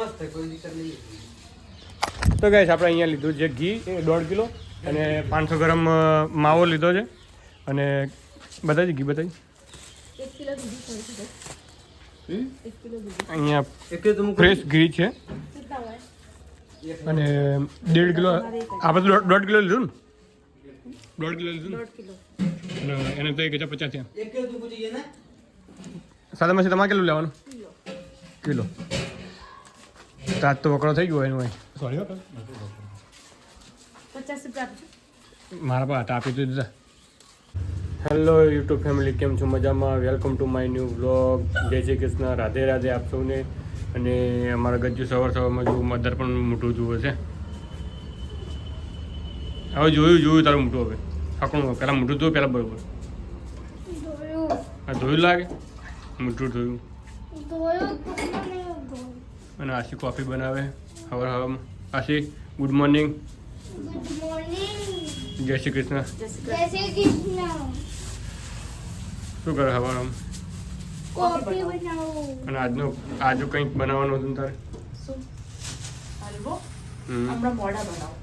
મસ્ત છે કોઈ દિક્કત નહીં. તો ગાઈસ આપણે અહીંયા લીધું છે ઘી એ દોઢ કિલો અને પાંચસો ગ્રામ માવો લીધો છે. અને બતાવી ઘી બતાવી. અહીંયા તો ફ્રેશ ઘી છે. અને દેઢ કિલો આપણે તો દોઢ- કિલો લીધું ને? દોઢ કિલો લીધું ને? એને તો એક હજાર પચાસ થયા. તું ને. સાદામાંથી તમારે કેટલું લેવાનું? કિલો. કિલો તો વકડો થઈ ગયો એનું સોરી પચાસ રૂપિયા આપજો. મારા પાસે આપી તો દીધા. હેલો યુટ્યુબ ફેમિલી કેમ છો? મજામાં? Welcome to my new vlog Jai Shri Krishna. Radhe Radhe આપ સૌને. અને અમારા ગજ્જુ સવાર સવારમાં જો મધર પણ મોટું જુએ છે. હવે જોયું જોયું તારું મોટું હવે. ફકણું પહેલાં મોટું જોયું પહેલાં બરોબર. હા જોયું લાગે? મોટું જોયું. અને આશી કોફી બનાવે. હવાર હવામાં આશી ગુડ મોર્નિંગ જય શ્રી કૃષ્ણ. શું કરે કોફી બનાવો. અને આજનો આજુ કંઈક બનાવવાનું હતું તારે? શું? હલવો મોડા બનાવો.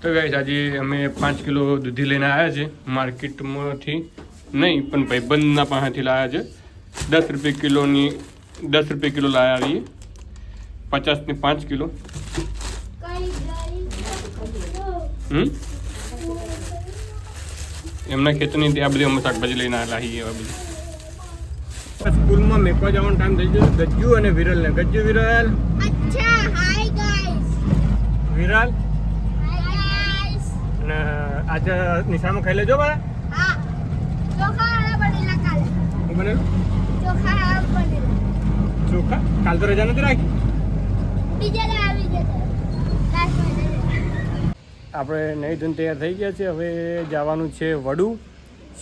તો ગાઈસ આજે અમે પાંચ કિલો દૂધી લઈને આવ્યા છે માર્કેટમાંથી નહીં પણ ભાઈબંધના પાસેથી લાવ્યા છે. દસ રૂપિયા કિલોની દસ રૂપિયા કિલો લાવ્યા રહીએ પચાસની પાંચ કિલો કઈ ગઈ હમ એમના ખેતરની ત્યાં બધી અમે શાકભાજી લઈને આવેલા છીએ એવા બધી. સ્કૂલમાં મેકવા જવાનો ટાઈમ થઈ ગયો ગજ્જુ અને વિરલ ને ગજ્જુ વિરલ? અચ્છા વિરલ? અને આજે નિશામાં ખાઈ લેજો બરા બનેલા કાલે હું બનેલું ચોખા હારા બનેલા ચોખા. કાલ તો રજા નથી રાખી? આપણે નહીં ધૂન તૈયાર થઈ ગયા છે. હવે જવાનું છે વડુ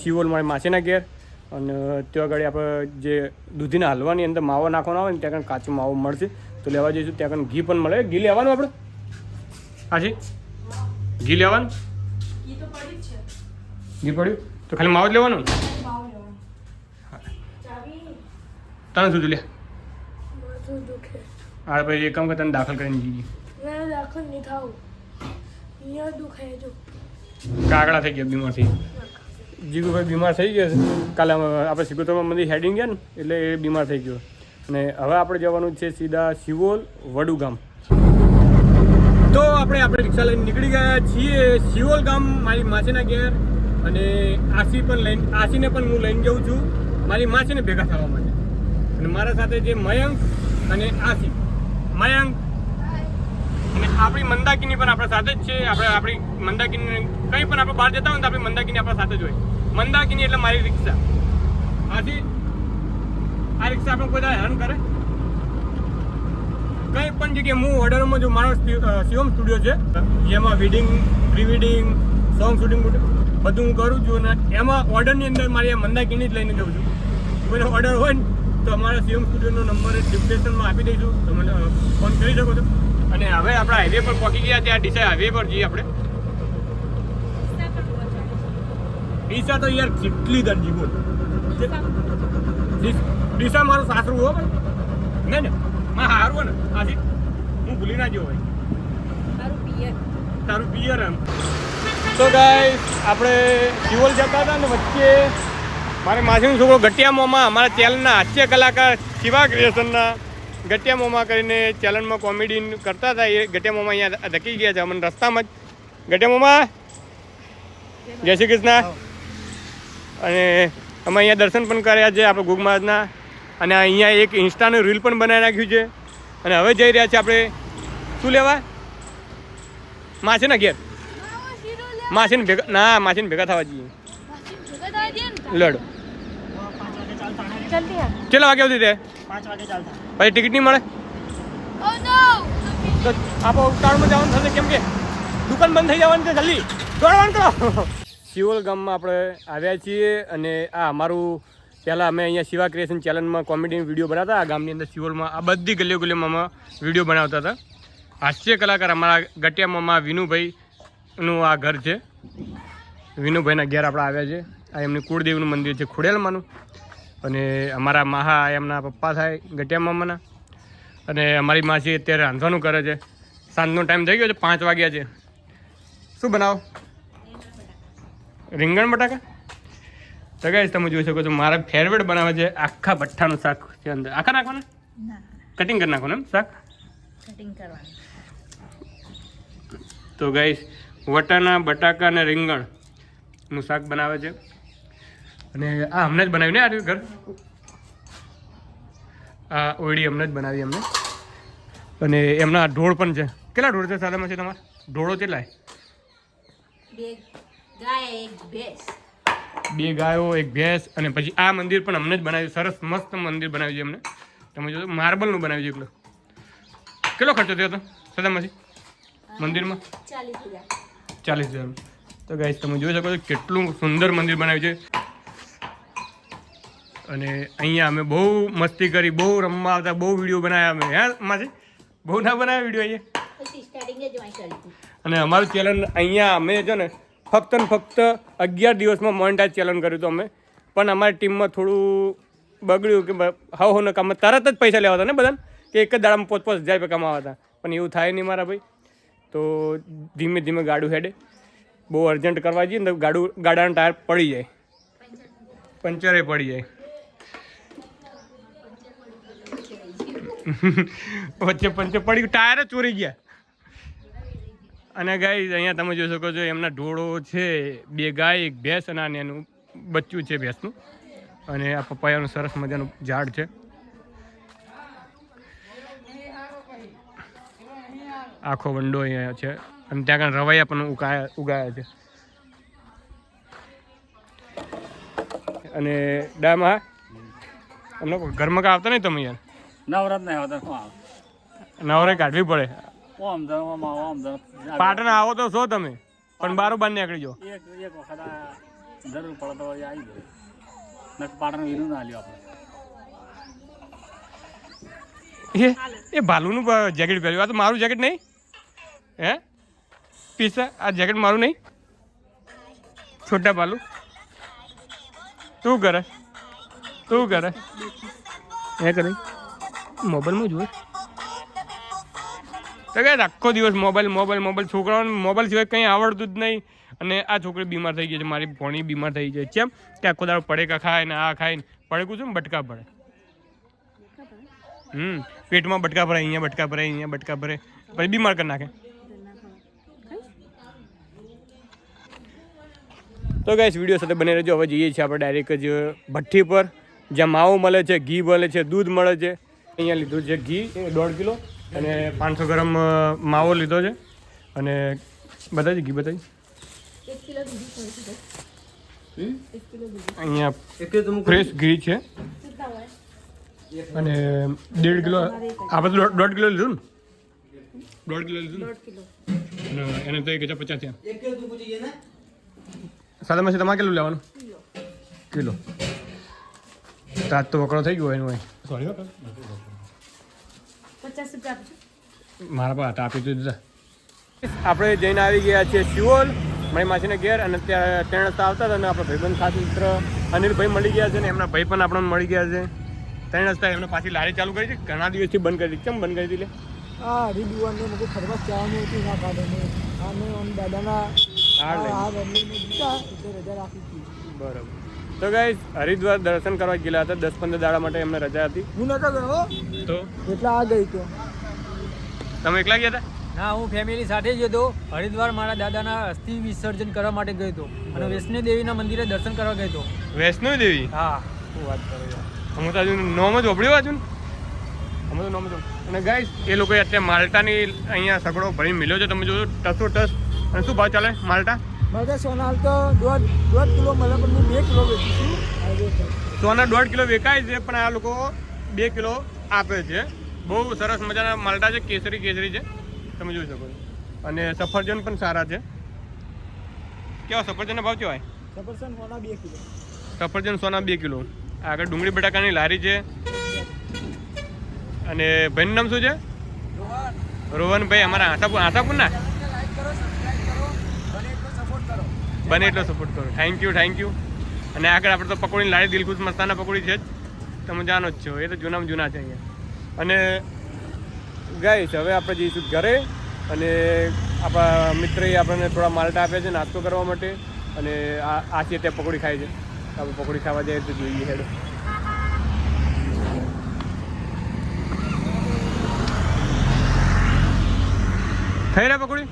શિવોલ મારી માસીના ઘેર. અને ત્યાં આગળ આપણે જે દૂધીના હલવાની અંદર માવો નાખવાનો આવે ને ત્યાં કંઈ કાચો માવો મળશે. તો લેવા જઈશું. ત્યાં કંઈ ઘી પણ મળે. ઘી લેવાનું આપણે? હાજી? ઘી લેવાનું? ઈ તો પડી જ છે. ઘી પડ્યું? તો ખાલી માવો જ લેવાનું? લેવાનો. તને શું લે દુખે. આ ભાઈ એકમ કે તને દાખલ કરીને જી ના દાખલ નહીં થાવું અહીંયા દુખે જો. કાગડા થઈ ગયા બીમાર થઈ જીગુભાઈ બીમાર થઈ ગયા છે. કાલે આપણે સિકોતરમાં મંદિર હેડિંગ ગયા ને એટલે એ બીમાર થઈ ગયો. અને હવે આપણે જવાનું છે સીધા શિવોલ વડુ ગામ. તો આપણે આપણે રિક્ષા લઈને નીકળી ગયા છીએ શિવોલ ગામ મારી માસીના ઘેર. અને આશી પણ લઈને આશીને પણ હું લઈને જાઉં છું. મારી માસીને ભેગા થવા માટે. અને મારા સાથે જે મયંક અને આશી મયંક અને આપણી મંદાકિની પણ આપણા સાથે જ છે. આપણે આપણી મંદાકિની કંઈ પણ આપણે બહાર જતા હોય તો આપણી મંદાકીની આપણા સાથે જ હોય. મંદાકિની એટલે મારી રિક્ષા. આથી આ રિક્ષા આપણે કોઈ હેરાન કરે? કંઈ પણ જગ્યાએ હું ઓર્ડરમાં જો મારો શિવમ સ્ટુડિયો છે, જેમાં wedding pre wedding song shooting બધું હું કરું છું અને એમાં ઓર્ડરની અંદર મારી મંદાકિની જ લઈને જાઉં છું. કોઈનો ઓર્ડર હોય ને તો અમારા સીએમ સ્ટુડિયોનો નંબર ડિસ્ક્રિપ્શનમાં આપી દઈશું. તમે ફોન કરી શકો છો. અને હવે આપણે હાઈવે પર પહોંચી ગયા ત્યાં ડીસા હાઈવે પર જઈએ આપણે. ડીસા તો યાર કેટલી દરજી બોલ. ડીસ- મારું સાસરું હો ભાઈ નહીં ને માં હારું ને. આથી હું ભૂલી ના જયો ભાઈ તારું પિયર તારું પિયર એમ. તો ગાય આપણે જીવલ જતા હતા ને વચ્ચે મારે માસીનો છોકરો ગટિયામોમાં અમારા ચેનલના હાસ્ય કલાકાર શિવા ક્રિએશનના ગટિયામોમાં કરીને ચેનલમાં કોમેડી કરતા હતા એ ગટિયા મોમાં અહીંયા ધકી ગયા છે અમને રસ્તામાં જ. ગટિયામોમાં? જય શ્રી કૃષ્ણ. અને અમે અહીંયા દર્શન પણ કર્યા છે આપણે ગુગ મહારાજના. અને અહીંયા એક ઇન્સ્ટાનું રીલ પણ બનાવી નાખ્યું છે. અને હવે જઈ રહ્યા છે આપણે. શું લેવા? માસીના ઘેર. માસીને ભેગા ના માસીને ભેગા થવા જઈએ. લડો. કેટલા વાગે સુધી રહે? પછી ટિકિટ નહીં મળે? ઓ નો તો આપો ઉતાવળમાં જવાનું થશે કેમ કે દુકાન બંધ થઈ જવાની છે જલ્દી. દોડવાનું કરો. શિવોલ ગામમાં આપણે આવ્યા છીએ અને આ અમારું પહેલાં અમે અહીંયા શિવા ક્રિએશન ચેનલમાં કોમેડી વીડિયો બનાવતા આ ગામની અંદર શિવોલમાં આ બધી ગલીઓ ગલીઓમાં અમે વીડિયો બનાવતા હતા. હાસ્ય કલાકાર અમારા ગટિયામાં વિનુભાઈનું આ ઘર છે. વિનુભાઈના ઘેર આપણે આવ્યા છે આ એમની કુળદેવનું મંદિર છે ખોડેલમાંનું. અને અમારા માહા એમના પપ્પા થાય ગટિયા મામાના. અને અમારી માસી અત્યારે રાંધવાનું કરે છે. સાંજનો ટાઈમ થઈ ગયો છે પાંચ વાગ્યા છે. શું બનાવો? રીંગણ બટાકા? તો ગાઈસ તમે જોઈ શકો છો મારા ફેરવેટ બનાવે છે આખા ભઠ્ઠાનું શાક છે અંદર. આખા નાખવાનું? ના. કટિંગ કરી નાખવાનું એમ શાક? કટિંગ કરવાનું. તો ગાઈસ વટાણા બટાકા અને રીંગણનું શાક બનાવે છે. અને આ હમણાં જ બનાવ્યું ને આ ઘર? આ ઓયડી હમણાં જ બનાવી અમને. અને એમના ઢોળ પણ છે. કેટલા ઢોળ છે સાદામાં છે તમારે? ઢોળો કેટલા બે ગાય એક ભેંસ. ગાયો અને પછી આ મંદિર પણ અમને જ બનાવ્યું. સરસ મસ્ત મંદિર બનાવ્યું છે અમને. તમે જોજો માર્બલનું બનાવ્યું છે એકલું. કેટલો ખર્ચો થયો હતો સદામાંથી મંદિરમાં? ચાલીસ હજાર. ચાલીસ હજાર. તો ગાઈસ તમે જોઈ શકો છો કેટલું સુંદર મંદિર બનાવ્યું છે. અને અહીંયા અમે બહુ મસ્તી કરી બહુ રમવા આવતા બહુ વીડિયો બનાવ્યા અમે. હા માસી? બહુ ના બનાવ્યા વીડિયો અહીંયા? જ અને અમારું ચેલેન્જ અહીંયા અમે છે ને ફક્ત ને ફક્ત અગિયાર દિવસમાં મોનિટાઈઝ ચેલેન્જ કર્યું હતું અમે. પણ અમારી ટીમમાં થોડું બગડ્યું કે હાવ હો કામ તરત જ પૈસા લેવા હતા ને બધાને? કે એક જ દાડામાં પોચ પોચ હજાર રૂપિયા કમાવા હતા. પણ એવું થાય નહીં મારા ભાઈ. તો ધીમે ધીમે ગાડું હેડે. બહુ અર્જન્ટ કરવા જઈએ ને તો ગાડું ગાડાના ટાયર પડી જાય. પંચરે પડી જાય. વચ્ચે પંચર પડી ગયું. ટાયર જ ચોરી ગયા. અને ગાય અહીંયા તમે જોઈ શકો છો, એમના ઢોળો છે, બે ગાય, એક ભેંસ અને આને એનું બચ્ચું છે ભેંસનું. અને આ પપૈયાનું સરસ મજાનું ઝાડ છે. આખો વંડો અહીંયા છે. અને ત્યાં આગળ રવૈયા પણ ઉગાયા ઉગાયા છે. અને ડામાં અમને ઘરમાં આવતા નહીં તમે યાર? નવરાત નહીં હોતા શું આવે? નવરે કાઢવી પડે. ઓમ ધન ઓમ આવો, ઓમ ધન. પાટણ આવો તો છો તમે પણ બારોબાર નીકળી જો એક એક વખત જરૂર પડે તો આવી જાય નક પાટણ વિનું ના લ્યો આપણે. એ એ ભાલુનું જેકેટ પહેર્યું. આ તો મારું જેકેટ નહીં? હે? પીસા આ જેકેટ મારું નહીં? છોટા ભાલુ. તું કરે. તું કરે. હે કરે મોબાઈલમાં જુએ તો કે આખો દિવસ મોબાઈલ મોબાઈલ મોબાઈલ. છોકરાઓને મોબાઈલ સિવાય કંઈ આવડતું જ નહીં. અને આ છોકરી બીમાર થઈ ગઈ છે, મારી ભોણી બીમાર થઈ ગઈ છે. કે આખો દાડો પડેકા ખાય ને આ ખાય ને. પડેકું છે ને, બટકા પડે. હમ, પેટમાં બટકા ભરાય, અહીંયા બટકા ભરાય, અહીંયા બટકા ભરે પછી બીમાર કરી નાખે. તો ગાઈસ, વીડિયો સાથે બને રહેજો. હવે જઈએ છીએ આપણે ડાયરેક્ટ જ ભઠ્ઠી પર, જ્યાં માવો મળે છે, ઘી મળે છે, દૂધ મળે છે. અહીંયા લીધું છે ઘી એ દોઢ કિલો અને પાંચસો ગ્રામ માવો લીધો છે. અને બતાવી ઘી બતાવી. અહીંયા. ફ્રેશ ઘી છે. અને દેઢ કિલો આ બધું દોઢ- કિલો લીધું ને? દોઢ કિલો લીધું ને? એને તો એક હજાર પચાસ થયા. એક કિલો તું પૂછી ને સાદામાં છે તમારે કેટલું લેવાનું? કિલો. તાજ તો વકડો થઈ ગયો એનું સોરી પચાસ રૂપિયા આપજો મારા પાસે હતા આપી તો દીધા. આપણે જઈને આવી ગયા છીએ શિવોલ મારી માસીને ઘેર અને ત્યાં ત્રણ રસ્તા આવતા હતા અને આપણા ભાઈબંધ સાથે મિત્ર અનિલભાઈ મળી ગયા છે ને એમના ભાઈ પણ આપણને મળી ગયા છે. ત્રણ રસ્તા એમને પાછી લારી ચાલુ કરી છે ઘણા દિવસથી બંધ કરી દીધી. કેમ બંધ કરી દીધી લે? આ હરિદુવારને મને ફરવા જવાનું હતું ના આને દાદાના બરાબર. તો ગાઈસ હરિદ્વાર દર્શન કરવા ગયેલા હતા. દસ પંદર દાડા માટે એમને રજા હતી. હું નતો ગયો? તો? એટલે આ ગઈ તો. તમે એકલા ગયા હતા? ના હું ફેમિલી સાથે જ હતો. હરિદ્વાર મારા દાદાના અસ્થિ વિસર્જન કરવા માટે ગયો હતો. અને વૈષ્ણો દેવીના મંદિરે દર્શન કરવા ગયો હતો. વૈષ્ણવ દેવી? હા. શું વાત કરો યાર. અમે તો હજુ નોમ જ ઓબળ્યો હજુ. ને? અમે તો નોમ જ અને ગાઈસ એ લોકોએ અત્યારે માલ્ટાની અહીંયા સગડો ભરી મિલ્યો છે. તમે જોજો ટસો ટસ અને શું ભાવ ચાલે માલ્ટા? મારે સોનાલ તો દોઢ દોઢ કિલો મળે પણ હું બે કિલો હાઈવે સોના દોઢ કિલો વેચાય છે પણ આ લોકો બે કિલો આપે છે. બહુ સરસ મજાના માલટા છે કેસરી કેસરી છે. તમે જોઈ શકો છો. અને સફરજન પણ સારા છે. કેવા સફરજનના ભાવ કેવાય સફરજન સોના બે કિલો. સફરજન સોના બે કિલો. આગળ ડુંગળી બટાકાની લારી છે. અને ભાઈનું નામ શું છે? રોહનભાઈ અમારા આશાપુર આશાપુરના? બને એટલો સપોર્ટ કરો. થેન્ક યુ થેન્ક યુ અને આગળ આપણે તો પકોડીની લારી દિલખુશ મસ્તાના પકોડી છે જ. તમે જાણો જ છો, એ તો જૂનામાં જૂના છે અહીંયા. અને ગાઈશ હવે આપણે જઈશું ઘરે અને આપણા મિત્રએ આપણને થોડા માલટા આપ્યા છે નાસ્તો કરવા માટે. અને આ આ છે ત્યાં પકોડી ખાય છે. આપણે પકોડી ખાવા જઈએ તો જોઈએ હેડ. થઈ રહ્યા પકોડી?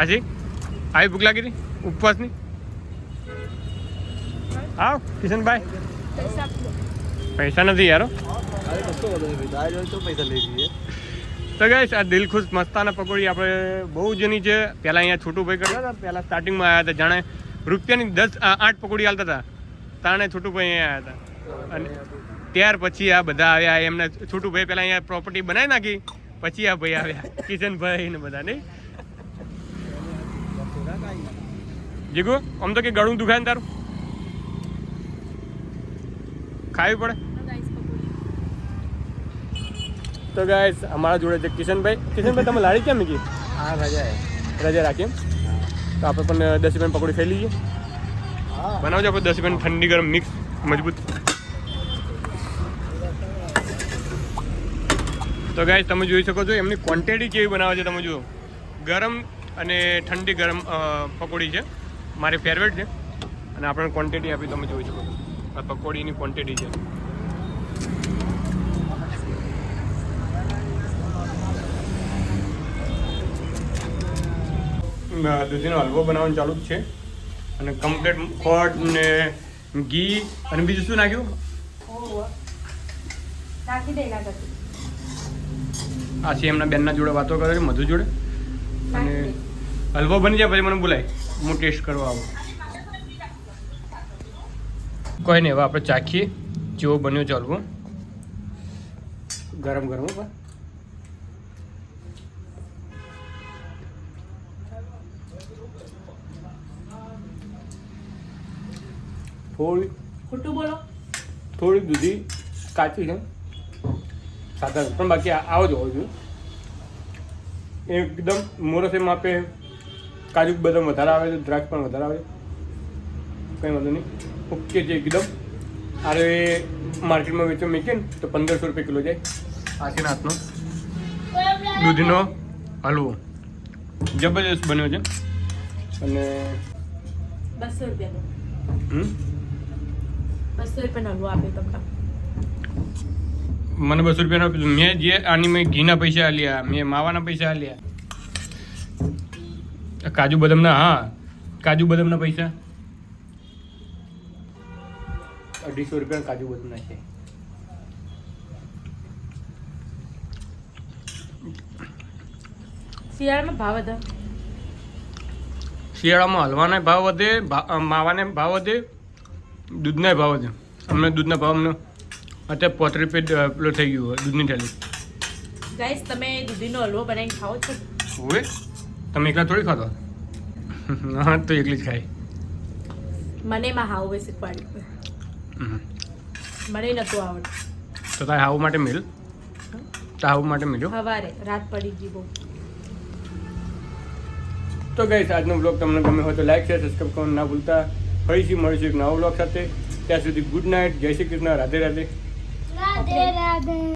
આજી? આવી ભૂખ લાગી હતી? ઉપવાસની? આવ, કિશનભાઈ. પૈસા નથી યારો તો ગાઈસ આ દિલખુશ મસ્તાના પકોડી આપણે બહુ જૂની છે. પહેલાં અહીંયા છોટુભાઈ કરતા હતા. પહેલાં સ્ટાર્ટિંગમાં આવ્યા હતા. જાણે રૂપિયાની દસ આઠ પકોડી હાલતા હતા. તાણે છોટુભાઈ અહીંયા આવ્યા હતા. અને ત્યાર પછી આ બધા આવ્યા. એમને છોટુભાઈ પહેલાં અહીંયા પ્રોપર્ટી બનાવી નાખી. પછી આ ભાઈ આવ્યા. કિશનભાઈ ને બધા, નહીં? જીગુ આમ તો કે ગળું દુખાય ને તારું? ખાવી પડે? તો ગાઈસ અમારા જોડે છે કિશનભાઈ. કિશનભાઈ તમે લાડી કેમ મૂકી હા રજા રજા રાખી તો આપણે પણ દસ રૂપિયાની પકોડી ખાઈ લઈએ. બનાવજો આપણે દસ રૂપિયાની ઠંડી ગરમ મિક્સ મજબૂત. તો ગાઈસ તમે જોઈ શકો છો એમની ક્વોન્ટિટી કેવી બનાવે છે તમે જુઓ. ગરમ અને ઠંડી ગરમ પકોડી છે. મારી ફેવરેટ છે. અને આપણે ક્વોન્ટિટી આપી તમે જોઈ શકો છો. આ પકોડીની ક્વોન્ટિટી છે. દૂધીનો હલવો બનાવવાનું ચાલુ જ છે. અને કમ્પ્લીટ ખોટ ને ઘી અને બીજું શું નાખ્યું? આ છે એમના બેનના જોડે વાતો કરે છે મધુ જોડે. અને હલવો બની જાય પછી મને બોલાય. હું ટેસ્ટ કરવા આવું. કોઈ નહીં હવે આપણે ચાખીએ. જેવો બન્યો ચાલવું ગરમ ગરમ બા. થોડી ખોટું બોલો. થોડી દૂધી કાચી છે. સાધારણ. પણ બાકી આ- આવો જ હોવો જોઈએ. એકદમ મોરસે માપે કાજુ બદામ વધારે આવે છે દ્રાક્ષ પણ વધારે આવે છે. કંઈ વાંધો નહીં. ઓકે છે એકદમ અરે માર્કેટમાં વેચવા મૂકીએ ને તો પંદરસો રૂપિયા કિલો જાય. આ છે ને હાથનો દૂધનો હલવો. જબરજસ્ત બન્યો છે. અને બસો રૂપિયાનો. બસો રૂપિયાનો હલવો આપ્યો તમને મને બસો રૂપિયાનો મેં જે આની મેં ઘીના પૈસા આલ્યા મેં માવાના પૈસા આલ્યા. કાજુ બદામના હા. કાજુ બદામના પૈસા. અઢીસો રૂપિયા કાજુ બદામના છે. શિયાળામાં ભાવ હતા શિયાળામાં હલવાના ભાવ વધે માવાને ભાવ વધે દૂધના ભાવ વધે. અમને દૂધના ભાવ અમને અત્યારે પોત્રીસ રૂપિયા પેલો થઈ ગયું હોય દૂધની થેલી. ગાઈસ તમે દૂધીનો હલવો બનાવીને ખાઓ છો? હોય તમે એકલા થોડી ખાતો હા તો એકલી જ ખાય મને એમાં હાવ બે શીખવાડ્યું મને નતું આવડતું. તો તારે હાવ માટે મિલ? તો હાવ માટે મિલ્યો? સવારે રાત પડી ગઈ બહુ. તો ગઈ આજનો બ્લોગ તમને ગમે હોય તો લાઈક શેર સબસ્ક્રાઈબ કરવાનું ના ભૂલતા. ફરીથી મળીશું એક નવા બ્લોગ સાથે. ત્યાં સુધી ગુડ નાઇટ જય શ્રી કૃષ્ણ રાધે રાધે. રાધે રાધે.